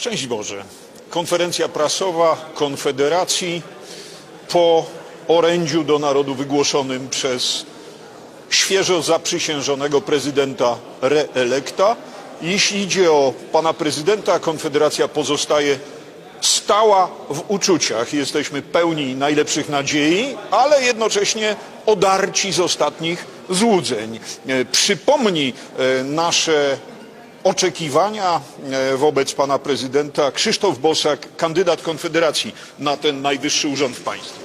Szczęść Boże. Konferencja prasowa Konfederacji po orędziu do narodu wygłoszonym przez świeżo zaprzysiężonego prezydenta reelekta. Jeśli idzie o pana prezydenta, Konfederacja pozostaje stała w uczuciach. Jesteśmy pełni najlepszych nadziei, ale jednocześnie odarci z ostatnich złudzeń. E, Przypomni e, nasze oczekiwania e, wobec pana prezydenta Krzysztof Bosak, kandydat Konfederacji na ten najwyższy urząd w państwie.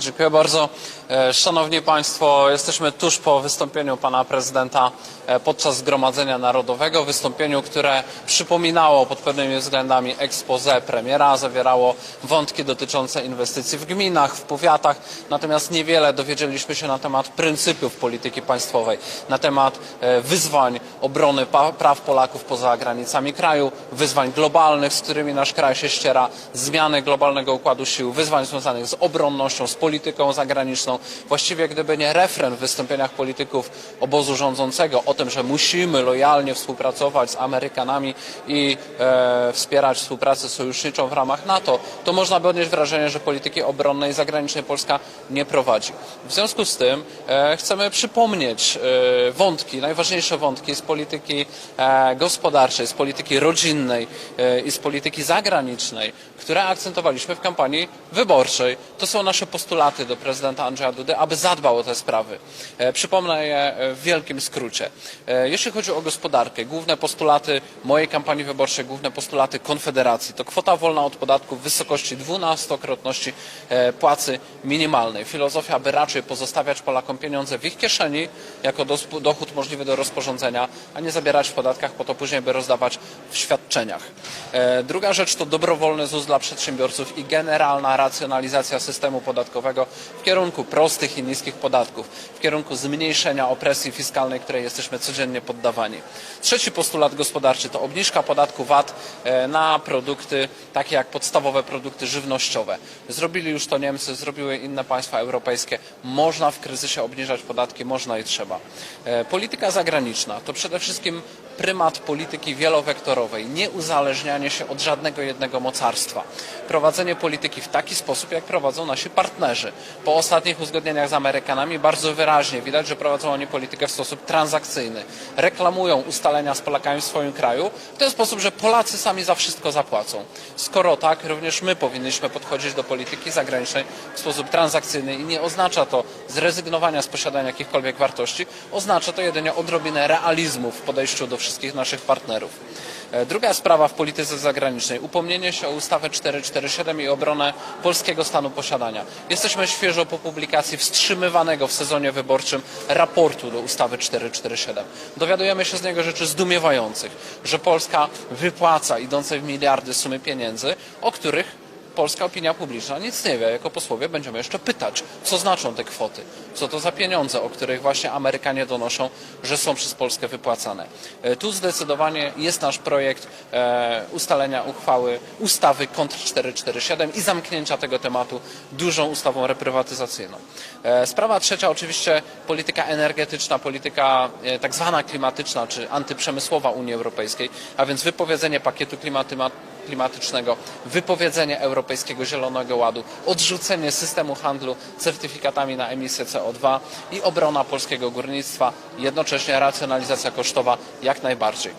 Dziękuję bardzo. E, Szanowni Państwo, jesteśmy tuż po wystąpieniu pana prezydenta e, podczas Zgromadzenia Narodowego. Wystąpieniu, które przypominało pod pewnymi względami expose premiera, zawierało wątki dotyczące inwestycji w gminach, w powiatach, natomiast niewiele dowiedzieliśmy się na temat pryncypiów polityki państwowej, na temat e, wyzwań obrony praw Polaków poza granicami kraju, wyzwań globalnych, z którymi nasz kraj się ściera, zmiany globalnego układu sił, wyzwań związanych z obronnością, z polityką zagraniczną. Właściwie gdyby nie refren w wystąpieniach polityków obozu rządzącego o tym, że musimy lojalnie współpracować z Amerykanami i e, wspierać współpracę sojuszniczą w ramach NATO, to można by odnieść wrażenie, że polityki obronnej i zagranicznej Polska nie prowadzi. W związku z tym e, chcemy przypomnieć e, wątki, najważniejsze wątki z polityki e, gospodarczej, z polityki rodzinnej e, i z polityki zagranicznej, które akcentowaliśmy w kampanii wyborczej. To są nasze postulaty do prezydenta Andrzeja Dudy, aby zadbał o te sprawy. E, Przypomnę je e, w wielkim skrócie. E, Jeśli chodzi o gospodarkę, główne postulaty mojej kampanii wyborczej, główne postulaty Konfederacji to kwota wolna od podatków w wysokości dwunastokrotności płacy minimalnej. Filozofia, by raczej pozostawiać Polakom pieniądze w ich kieszeni jako dochód możliwy do rozporządzenia, a nie zabierać w podatkach po to później, by rozdawać w świadczeniach. Druga rzecz to dobrowolny ZUS dla przedsiębiorców i generalna racjonalizacja systemu podatkowego w kierunku prostych i niskich podatków, w kierunku zmniejszenia opresji fiskalnej, której jesteśmy codziennie poddawani. Trzeci postulat gospodarczy to obniżka podatku VAT e, na produkty takie jak podstawowe produkty żywnościowe. Zrobili już to Niemcy, zrobiły inne państwa europejskie. Można w kryzysie obniżać podatki, można i trzeba. E, Polityka zagraniczna to przede wszystkim prymat polityki wielowektorowej, nieuzależnianie się od żadnego jednego mocarstwa. Prowadzenie polityki w taki sposób, jak prowadzą nasi partnerzy. Po ostatnich uzgodnieniach z Amerykanami bardzo wyraźnie widać, że prowadzą oni politykę w sposób transakcyjny. Reklamują ustalenia z Polakami w swoim kraju w ten sposób, że Polacy sami za wszystko zapłacą. Skoro tak, również my powinniśmy podchodzić do polityki zagranicznej w sposób transakcyjny i nie oznacza to zrezygnowania z posiadania jakichkolwiek wartości, oznacza to jedynie odrobinę realizmu w podejściu do wszystkich naszych partnerów. E, Druga sprawa w polityce zagranicznej. Upomnienie się o ustawę 447 i obronę polskiego stanu posiadania. Jesteśmy świeżo po publikacji wstrzymywanego w sezonie wyborczym raportu do ustawy 447. Dowiadujemy się z niego rzeczy zdumiewających, że Polska wypłaca idące w miliardy sumy pieniędzy, o których polska opinia publiczna nic nie wie. Jako posłowie będziemy jeszcze pytać, co znaczą te kwoty, co to za pieniądze, o których właśnie Amerykanie donoszą, że są przez Polskę wypłacane. E, Tu zdecydowanie jest nasz projekt e, ustalenia uchwały ustawy kontr 447 i zamknięcia tego tematu dużą ustawą reprywatyzacyjną. E, Sprawa trzecia oczywiście polityka energetyczna, polityka tak zwana klimatyczna czy antyprzemysłowa Unii Europejskiej, a więc wypowiedzenie pakietu klimatyma- klimatycznego, wypowiedzenie Europejskiego Zielonego Ładu, odrzucenie systemu handlu certyfikatami na emisję CO2 i obrona polskiego górnictwa, jednocześnie racjonalizacja kosztowa jak najbardziej.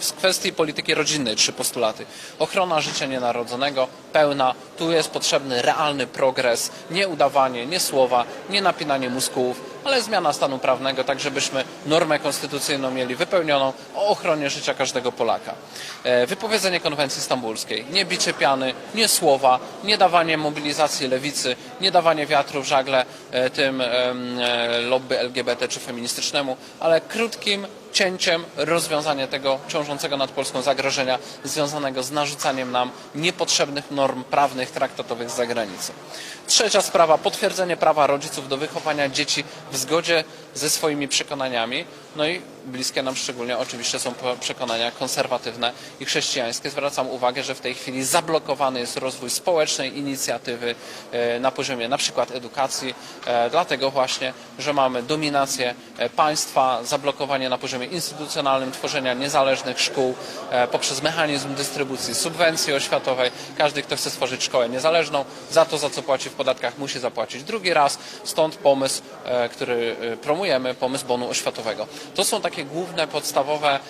Z kwestii polityki rodzinnej trzy postulaty. Ochrona życia nienarodzonego, pełna. Tu jest potrzebny realny progres, nie udawanie, nie słowa, nie napinanie muskułów, ale zmiana stanu prawnego, tak żebyśmy normę konstytucyjną mieli wypełnioną o ochronie życia każdego Polaka. E, Wypowiedzenie konwencji stambulskiej. Nie bicie piany, nie słowa, nie dawanie mobilizacji lewicy, nie dawanie wiatru w żagle e, tym e, lobby LGBT czy feministycznemu, ale krótkim cięciem rozwiązanie tego ciążącego nad Polską zagrożenia związanego z narzucaniem nam niepotrzebnych norm prawnych, traktatowych z zagranicy. Trzecia sprawa, potwierdzenie prawa rodziców do wychowania dzieci w zgodzie ze swoimi przekonaniami, no i bliskie nam szczególnie oczywiście są przekonania konserwatywne i chrześcijańskie. Zwracam uwagę, że w tej chwili zablokowany jest rozwój społecznej inicjatywy e, na poziomie na przykład edukacji, e, dlatego właśnie, że mamy dominację e, państwa, zablokowanie na poziomie instytucjonalnym tworzenia niezależnych szkół poprzez mechanizm dystrybucji subwencji oświatowej. Każdy, kto chce stworzyć szkołę niezależną, za to, za co płaci w podatkach, musi zapłacić drugi raz. Stąd pomysł, który e, promujemy, pomysł bonu oświatowego. To są takie główne, podstawowe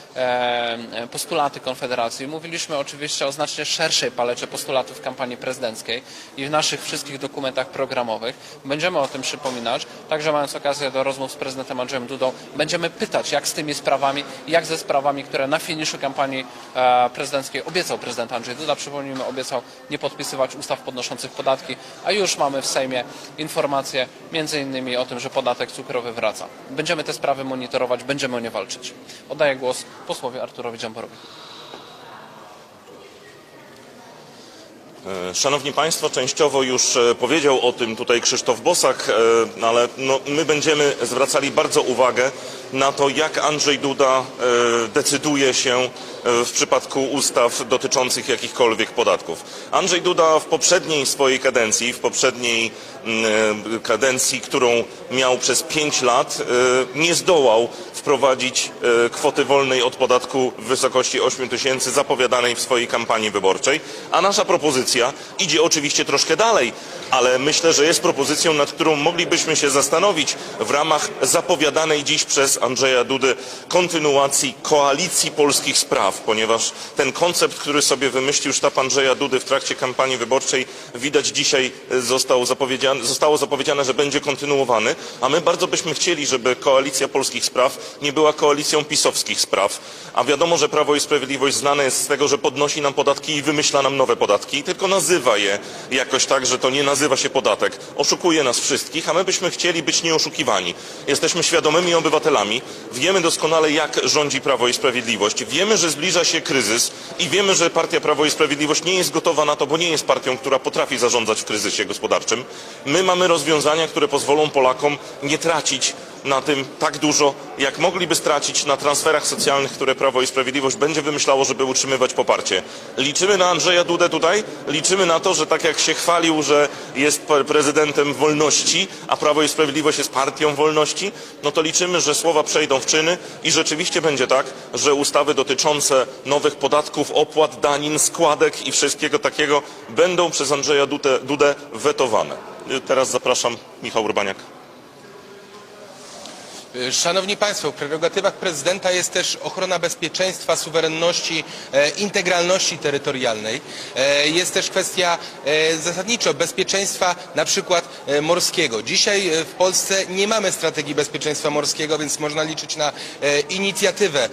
postulaty Konfederacji. Mówiliśmy oczywiście o znacznie szerszej palecie postulatów kampanii prezydenckiej i w naszych wszystkich dokumentach programowych. Będziemy o tym przypominać. Także mając okazję do rozmów z prezydentem Andrzejem Dudą, będziemy pytać, jak z tymi sprawami, jak ze sprawami, które na finiszu kampanii e, prezydenckiej obiecał prezydent Andrzej Duda. Przypomnijmy, obiecał nie podpisywać ustaw podnoszących podatki, a już mamy w Sejmie informacje między innymi o tym, że podatek cukrowy wraca. Będziemy te sprawy monitorować, będziemy o nie walczyć. Oddaję głos posłowi Arturowi Dziamborowi. E, Szanowni Państwo, częściowo już e, powiedział o tym tutaj Krzysztof Bosak, e, ale no, my będziemy zwracali bardzo uwagę na to, jak Andrzej Duda e, decyduje się e, w przypadku ustaw dotyczących jakichkolwiek podatków. Andrzej Duda w poprzedniej swojej kadencji, w poprzedniej mm, e, kadencji, którą miał przez pięć lat, nie zdołał wprowadzić kwoty wolnej od podatku w wysokości 8 tysięcy zapowiadanej w swojej kampanii wyborczej, a nasza propozycja idzie oczywiście troszkę dalej, ale myślę, że jest propozycją, nad którą moglibyśmy się zastanowić w ramach zapowiadanej dziś przez Andrzeja Dudy kontynuacji koalicji polskich spraw, ponieważ ten koncept, który sobie wymyślił sztab Andrzeja Dudy w trakcie kampanii wyborczej, widać dzisiaj e, został zostało zapowiedziane, że będzie kontynuowany, a my bardzo byśmy chcieli, żeby koalicja polskich spraw nie była koalicją pisowskich spraw, a wiadomo, że Prawo i Sprawiedliwość znane jest z tego, że podnosi nam podatki i wymyśla nam nowe podatki, tylko nazywa je jakoś tak, że to nie nazywa się podatek. Oszukuje nas wszystkich, a my byśmy chcieli być nieoszukiwani. Jesteśmy świadomymi obywatelami, wiemy doskonale jak rządzi Prawo i Sprawiedliwość, wiemy, że zbliża się kryzys i wiemy, że partia Prawo i Sprawiedliwość nie jest gotowa na to, bo nie jest partią, która potrafi zarządzać w kryzysie gospodarczym. My mamy rozwiązania, które pozwolą Polakom nie tracić na tym tak dużo, jak mogliby stracić na transferach socjalnych, które Prawo i Sprawiedliwość będzie wymyślało, żeby utrzymywać poparcie. Liczymy na Andrzeja Dudę tutaj, liczymy na to, że tak jak się chwalił, że jest pre- prezydentem wolności, a Prawo i Sprawiedliwość jest partią wolności, no to liczymy, że słowa przejdą w czyny i rzeczywiście będzie tak, że ustawy dotyczące nowych podatków, opłat, danin, składek i wszystkiego takiego będą przez Andrzeja Dudę, Dudę wetowane. Teraz zapraszam Michał Urbaniak. Szanowni Państwo, w prerogatywach prezydenta jest też ochrona bezpieczeństwa, suwerenności, e, integralności terytorialnej. E, jest też kwestia e, zasadniczo bezpieczeństwa na przykład morskiego. Dzisiaj w Polsce nie mamy strategii bezpieczeństwa morskiego, więc można liczyć na inicjatywę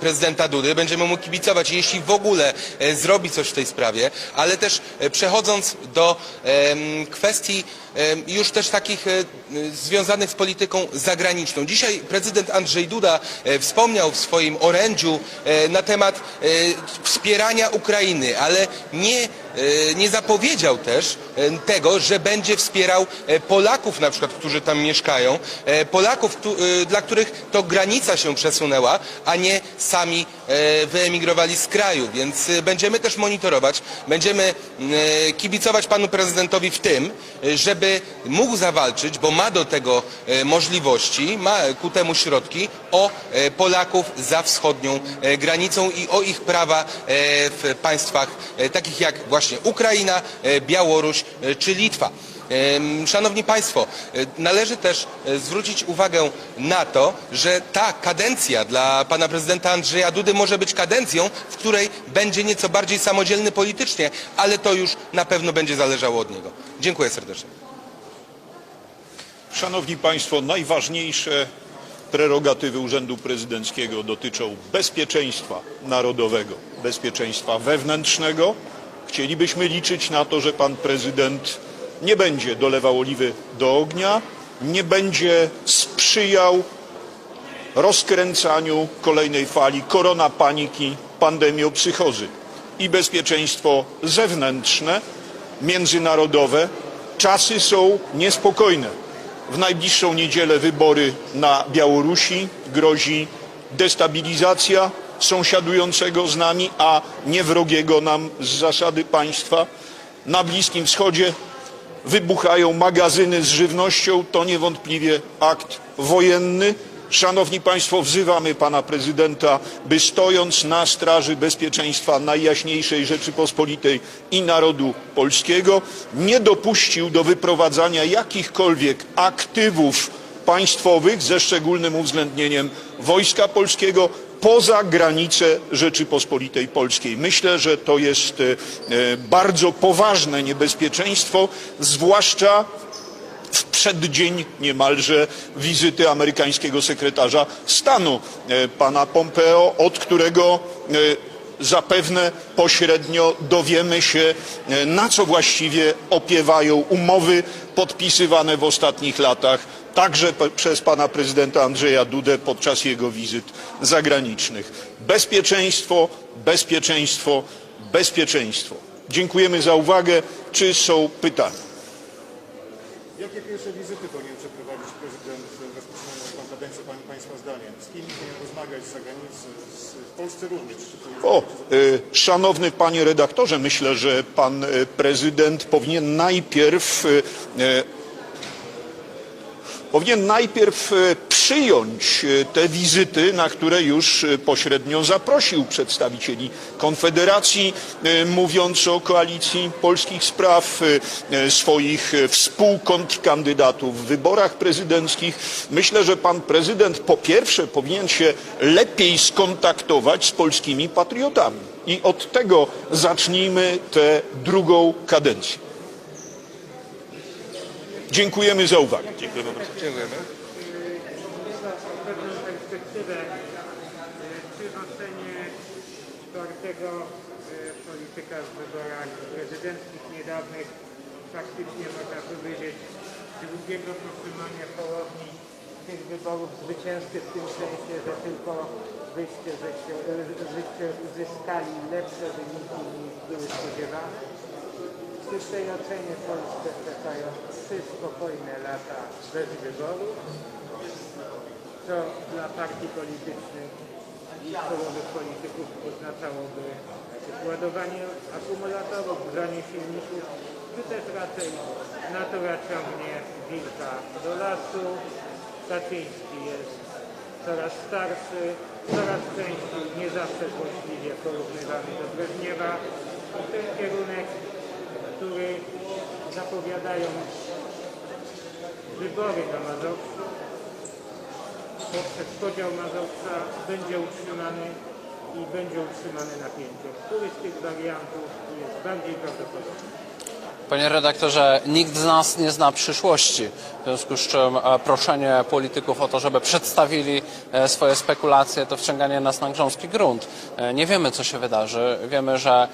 prezydenta Dudy. Będziemy mu kibicować, jeśli w ogóle zrobi coś w tej sprawie, ale też przechodząc do kwestii już też takich e, związanych z polityką zagraniczną. Dzisiaj prezydent Andrzej Duda e, wspomniał w swoim orędziu e, na temat wspierania Ukrainy, ale nie, nie zapowiedział też tego, że będzie wspierał Polaków na przykład, którzy tam mieszkają, Polaków, dla których to granica się przesunęła, a nie sami wyemigrowali z kraju, więc będziemy też monitorować, będziemy kibicować panu prezydentowi w tym, e, żeby mógł zawalczyć, bo ma do tego e, możliwości, ma ku temu środki, o e, Polaków za wschodnią e, granicą i o ich prawa e, w państwach e, takich jak właśnie Ukraina, e, Białoruś e, czy Litwa. Szanowni Państwo, e, należy też e, zwrócić uwagę na to, że ta kadencja dla pana prezydenta Andrzeja Dudy może być kadencją, w której będzie nieco bardziej samodzielny politycznie, ale to już na pewno będzie zależało od niego. Dziękuję serdecznie. Szanowni Państwo, najważniejsze prerogatywy Urzędu Prezydenckiego dotyczą bezpieczeństwa narodowego, bezpieczeństwa wewnętrznego. Chcielibyśmy liczyć na to, że pan prezydent nie będzie dolewał oliwy do ognia, nie będzie sprzyjał rozkręcaniu kolejnej fali korona paniki, pandemiopsychozy i bezpieczeństwo zewnętrzne, międzynarodowe. Czasy są niespokojne. W najbliższą niedzielę wybory na Białorusi, grozi destabilizacja sąsiadującego z nami, a nie wrogiego nam z zasady państwa. Na Bliskim Wschodzie wybuchają magazyny z żywnością, to niewątpliwie akt wojenny. Szanowni Państwo, wzywamy Pana Prezydenta, by stojąc na straży bezpieczeństwa Najjaśniejszej Rzeczypospolitej i narodu polskiego, nie dopuścił do wyprowadzania jakichkolwiek aktywów państwowych ze szczególnym uwzględnieniem Wojska Polskiego poza granice Rzeczypospolitej Polskiej. Myślę, że to jest e, bardzo poważne niebezpieczeństwo, zwłaszcza przeddzień niemalże wizyty amerykańskiego sekretarza stanu e, pana Pompeo, od którego e, zapewne pośrednio dowiemy się, e, na co właściwie opiewają umowy podpisywane w ostatnich latach także przez pana prezydenta Andrzeja Dudę podczas jego wizyt zagranicznych. Bezpieczeństwo, bezpieczeństwo, bezpieczeństwo. Dziękujemy za uwagę. Czy są pytania? Pierwsze wizyty powinien przeprowadzić prezydent rozpoczynając kadencję Państwa zdaniem? Z kim powinien rozmawiać z zagranicy, w Polsce również? O, y, szanowny panie redaktorze, myślę, że pan y, prezydent powinien najpierw y, powinien najpierw y, przyjąć y, te wizyty, na które już y, pośrednio zaprosił przedstawicieli Konfederacji, mówiąc o koalicji polskich spraw, swoich współkontrkandydatów w wyborach prezydenckich. Myślę, że pan prezydent po pierwsze powinien się lepiej skontaktować z polskimi patriotami. I od tego zacznijmy tę drugą kadencję. Dziękujemy za uwagę. Dziękujemy bardzo. Dziękujemy. perspektywę, ocenie czwartego polityka w wyborach prezydenckich niedawnych faktycznie można powiedzieć drugiego podtrzymania połowni tych wyborów zwycięzcy w tym sensie, że tylko wyście, wyście uzyskali lepsze wyniki niż były spodziewane. Przy tej ocenie Polsce czekają trzy spokojne lata bez wyborów co dla partii politycznych i czołowych polityków oznaczałoby ładowanie akumulatorów, grzanie silników, czy też raczej natura ciągnie wilka do lasu. Kaczyński jest coraz starszy, coraz częściej, nie zawsze złośliwie porównywany do Breżniewa. Ten kierunek, który zapowiadają wybory na Mazowszu, poprzez podział Mazowsza będzie utrzymany i będzie utrzymane napięcie. Który z tych wariantów jest bardziej prawdopodobny? Panie redaktorze, nikt z nas nie zna przyszłości, w związku z czym e, proszenie polityków o to, żeby przedstawili e, swoje spekulacje, to wciąganie nas na grząski grunt. E, Nie wiemy, co się wydarzy. Wiemy, że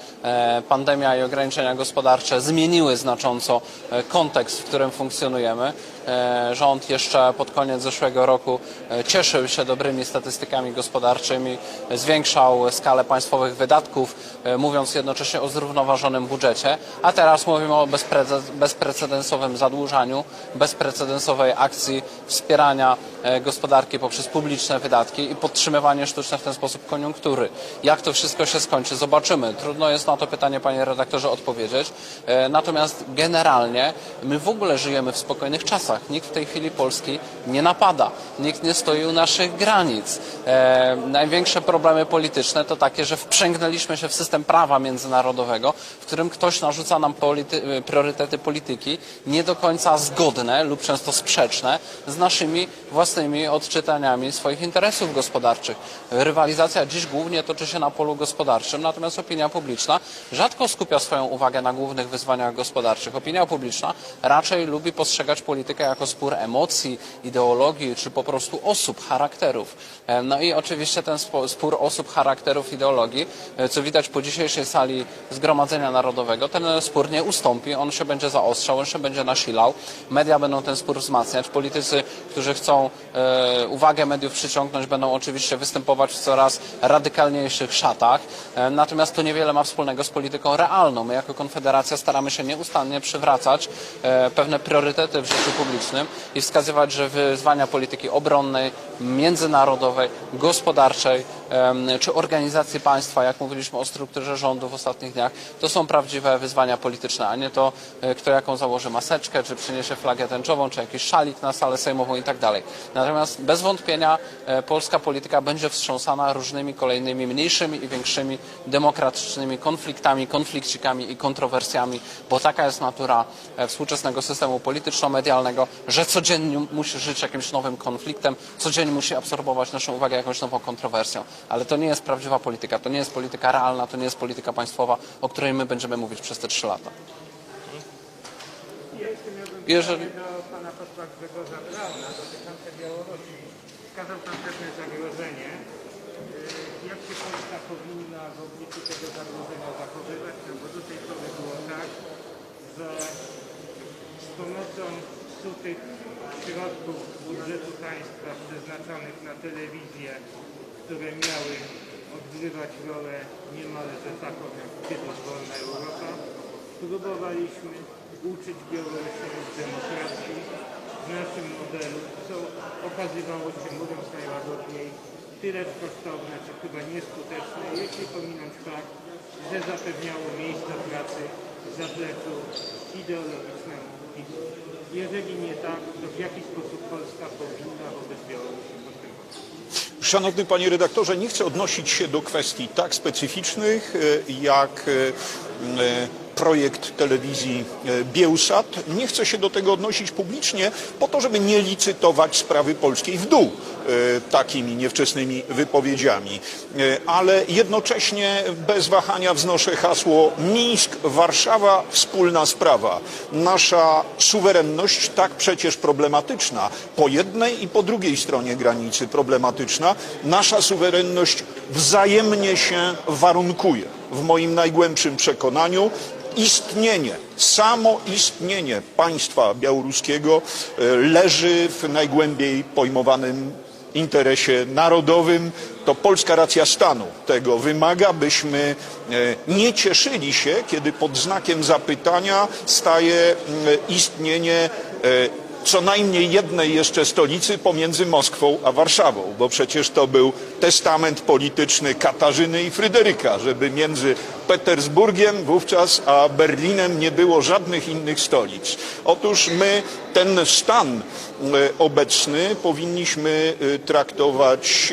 pandemia i ograniczenia gospodarcze zmieniły znacząco kontekst, w którym funkcjonujemy. E, Rząd jeszcze pod koniec zeszłego roku e, cieszył się dobrymi statystykami gospodarczymi, zwiększał skalę państwowych wydatków, e, mówiąc jednocześnie o zrównoważonym budżecie, a teraz mówimy o bezprece- bezprecedensowym zadłużaniu, bezprecedensowej akcji wspierania gospodarki poprzez publiczne wydatki i podtrzymywanie sztuczne w ten sposób koniunktury. Jak to wszystko się skończy, zobaczymy. Trudno jest na to pytanie, panie redaktorze, odpowiedzieć. Natomiast generalnie my w ogóle żyjemy w spokojnych czasach. Nikt w tej chwili Polski nie napada. Nikt nie stoi u naszych granic. E, największe problemy polityczne to takie, że wprzęgnęliśmy się w system prawa międzynarodowego, w którym ktoś narzuca nam polity, priorytety polityki nie do końca zgodne lub często sprzeczne z naszymi własnymi odczytaniami swoich interesów gospodarczych. Rywalizacja dziś głównie toczy się na polu gospodarczym, natomiast opinia publiczna rzadko skupia swoją uwagę na głównych wyzwaniach gospodarczych. Opinia publiczna raczej lubi postrzegać politykę jako spór emocji, ideologii czy po prostu osób, charakterów. E, No i oczywiście ten spór osób, charakterów, ideologii, e, co widać po dzisiejszej sali Zgromadzenia Narodowego, ten spór nie ustąpi, on się będzie zaostrzał, on się będzie nasilał. Media będą ten spór wzmacniać. Politycy, którzy chcą e, uwagę mediów przyciągnąć, będą oczywiście występować w coraz radykalniejszych szatach. E, natomiast to niewiele ma wspólnego z polityką realną. My jako Konfederacja staramy się nieustannie przywracać e, pewne priorytety w życiu publicznym publicznym i wskazywać, że wyzwania polityki obronnej, międzynarodowej, gospodarczej czy organizacji państwa, jak mówiliśmy o strukturze rządu w ostatnich dniach, to są prawdziwe wyzwania polityczne, a nie to, e, kto jaką założy maseczkę, czy przyniesie flagę tęczową, czy jakiś szalik na salę sejmową i tak dalej. Natomiast bez wątpienia e, polska polityka będzie wstrząsana różnymi kolejnymi mniejszymi i większymi demokratycznymi konfliktami, konflikcikami i kontrowersjami, bo taka jest natura e, współczesnego systemu polityczno-medialnego, że codziennie musi żyć jakimś nowym konfliktem, codziennie musi absorbować naszą uwagę jakąś nową kontrowersją. Ale to nie jest prawdziwa polityka, to nie jest polityka realna, to nie jest polityka państwowa, o której my będziemy mówić przez te trzy lata. Jeżeli-. Wskazał pewne zagrożenie. Y, Jak się Polska powinna w obliczu tego zagrożenia zachowywać? No bo do tej pory było tak, że z pomocą tych środków budżetu państwa przeznaczonych na telewizję, które miały odgrywać rolę niemalże taką jak kiedyś wolna Europa, próbowaliśmy uczyć Białorusinów demokracji. W naszym modelu, co okazywało się, mówiąc najłagodniej, tyle kosztowne, czy chyba nieskuteczne, jeśli pominąć fakt, że zapewniało miejsca pracy zapleczu ideologicznemu PiSu. Jeżeli nie tak, to w jaki sposób Polska powinna wobec Białorusi? Szanowny panie redaktorze, nie chcę odnosić się do kwestii tak specyficznych e, jak e, e, projekt telewizji Biełsat. Nie chcę się do tego odnosić publicznie po to, żeby nie licytować sprawy polskiej w dół takimi niewczesnymi wypowiedziami. E, Ale jednocześnie bez wahania wznoszę hasło Mińsk, Warszawa, wspólna sprawa. Nasza suwerenność tak przecież problematyczna po jednej i po drugiej stronie granicy problematyczna. Nasza suwerenność wzajemnie się warunkuje. W moim najgłębszym przekonaniu istnienie, samo istnienie państwa białoruskiego e, leży w najgłębiej pojmowanym interesie narodowym, to polska racja stanu tego wymaga, byśmy e, nie cieszyli się, kiedy pod znakiem zapytania staje mm, istnienie e, co najmniej jednej jeszcze stolicy pomiędzy Moskwą a Warszawą, bo przecież to był testament polityczny Katarzyny i Fryderyka, żeby między Petersburgiem wówczas a Berlinem nie było żadnych innych stolic. Otóż my ten stan e, obecny powinniśmy e, traktować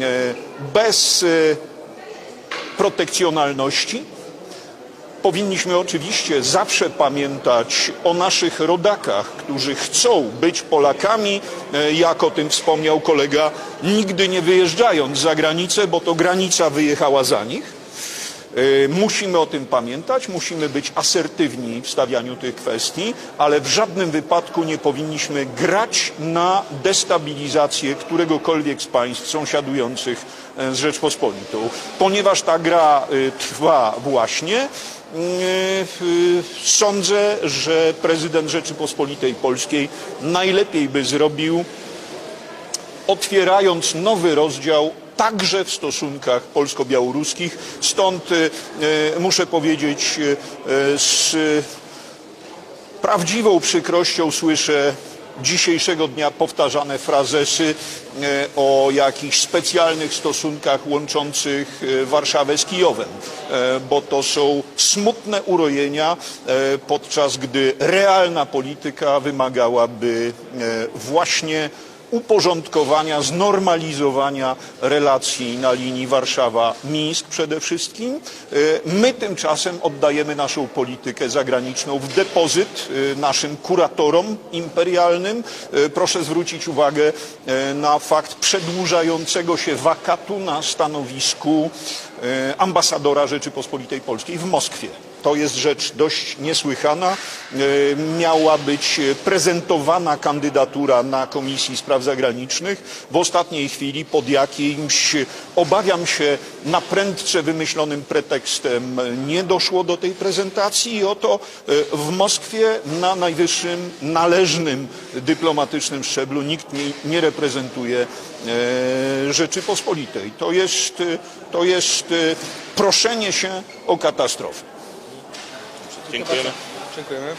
e, bez protekcjonalności, Powinniśmy oczywiście zawsze pamiętać o naszych rodakach, którzy chcą być Polakami, e, jak o tym wspomniał kolega, nigdy nie wyjeżdżając za granicę, bo to granica wyjechała za nich. E, Musimy o tym pamiętać, musimy być asertywni w stawianiu tych kwestii, ale w żadnym wypadku nie powinniśmy grać na destabilizację któregokolwiek z państw sąsiadujących e, z Rzeczpospolitą. Ponieważ ta gra trwa właśnie, sądzę, że prezydent Rzeczypospolitej Polskiej najlepiej by zrobił, otwierając nowy rozdział także w stosunkach polsko-białoruskich. Stąd e, muszę powiedzieć e, z prawdziwą przykrością słyszę dzisiejszego dnia powtarzane frazesy e, o jakichś specjalnych stosunkach łączących e, Warszawę z Kijowem, e, bo to są smutne urojenia, podczas gdy realna polityka wymagałaby właśnie uporządkowania, znormalizowania relacji na linii Warszawa-Mińsk przede wszystkim. E, My tymczasem oddajemy naszą politykę zagraniczną w depozyt e, naszym kuratorom imperialnym. E, Proszę zwrócić uwagę na fakt przedłużającego się wakatu na stanowisku ambasadora Rzeczypospolitej Polskiej w Moskwie. To jest rzecz dość niesłychana. E, Miała być prezentowana kandydatura na Komisji Spraw Zagranicznych. W ostatniej chwili pod jakimś, obawiam się, naprędce wymyślonym pretekstem nie doszło do tej prezentacji i oto e, w Moskwie na najwyższym, należnym dyplomatycznym szczeblu nikt nie, reprezentuje e, Rzeczypospolitej. To jest, to jest proszenie się o katastrofę. Dziękujemy. Dziękujemy.